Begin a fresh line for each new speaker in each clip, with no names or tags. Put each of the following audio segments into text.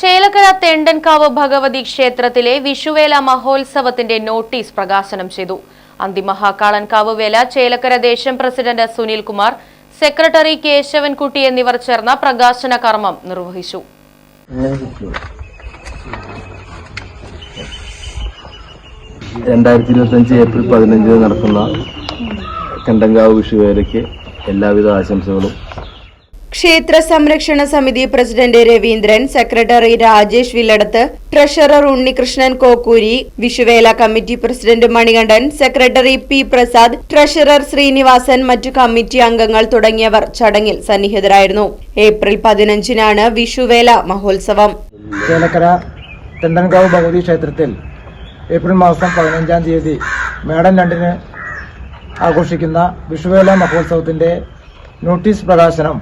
ചേലക്കര തെണ്ടൻകാവ് ഭഗവതി ക്ഷേത്രത്തിലെ വിഷുവേല മഹോത്സവത്തിന്റെ നോട്ടീസ് പ്രകാശനം ചെയ്തു. അന്തിമഹാക്കാളൻകാവ് വേല ചേലക്കര ദേശം പ്രസിഡന്റ് സുനിൽ കുമാർ സെക്രട്ടറി കേശവൻകുട്ടി എന്നിവർ ചേർന്ന പ്രകാശന കർമ്മം നിർവഹിച്ചു.
രണ്ടായിരത്തി ഇരുപത്തഞ്ച് ഏപ്രിൽ പതിനഞ്ചിന് നടക്കുന്ന കണ്ടങ്കാവ് വിഷുവേലയ്ക്ക് എല്ലാവിധ ആശംസകളും
ക്ഷേത്ര സംരക്ഷണ സമിതി president Raveendran secretary Rajesh Villadath treasurer Unnikrishnan Kokkuri Vishuvela committee president Manikandan secretary P Prasad treasurer Srinivasan മറ്റു കമ്മിറ്റി അംഗങ്ങൾ തുടങ്ങിയവർ ചടങ്ങിൽ സന്നിഹിതരായിരുന്നു. ഏപ്രിൽ പതിനഞ്ചിനാണ് വിഷുവേല മഹോത്സവം.
തെണ്ടൻകാവ് ഭഗവതി ക്ഷേത്രത്തിൽ ഏപ്രിൽ മാസം പതിനഞ്ചാം തീയതി മേടം രണ്ടിന് ആഘോഷിക്കുന്ന വിഷുവേല മഹോത്സവത്തിന്റെ നോട്ടീസ് പ്രകാശനം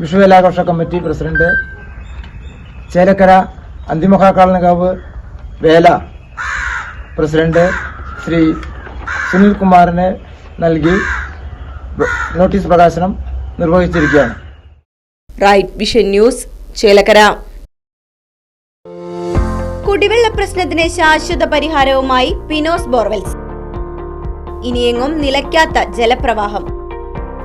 വിഷുവേലാഘോഷ കമ്മിറ്റി പ്രസിഡന്റ് ചേലക്കര അന്തിമഹാകാളനകാവ് വേല പ്രസിഡന്റ് ശ്രീ സുനിൽ കുമാറിന് നൽകി നോട്ടീസ് പ്രകാശനം നിർവഹിച്ചിരിക്കുകയാണ്.
റൈറ്റ് വിഷൻ ന്യൂസ് കുടിവെള്ള പ്രശ്നത്തിന് ശാശ്വത പരിഹാരവുമായി പിനോസ് ബോർവെൽസ്. ഇനിയെങ്ങും നിലയ്ക്കാത്ത ജലപ്രവാഹം.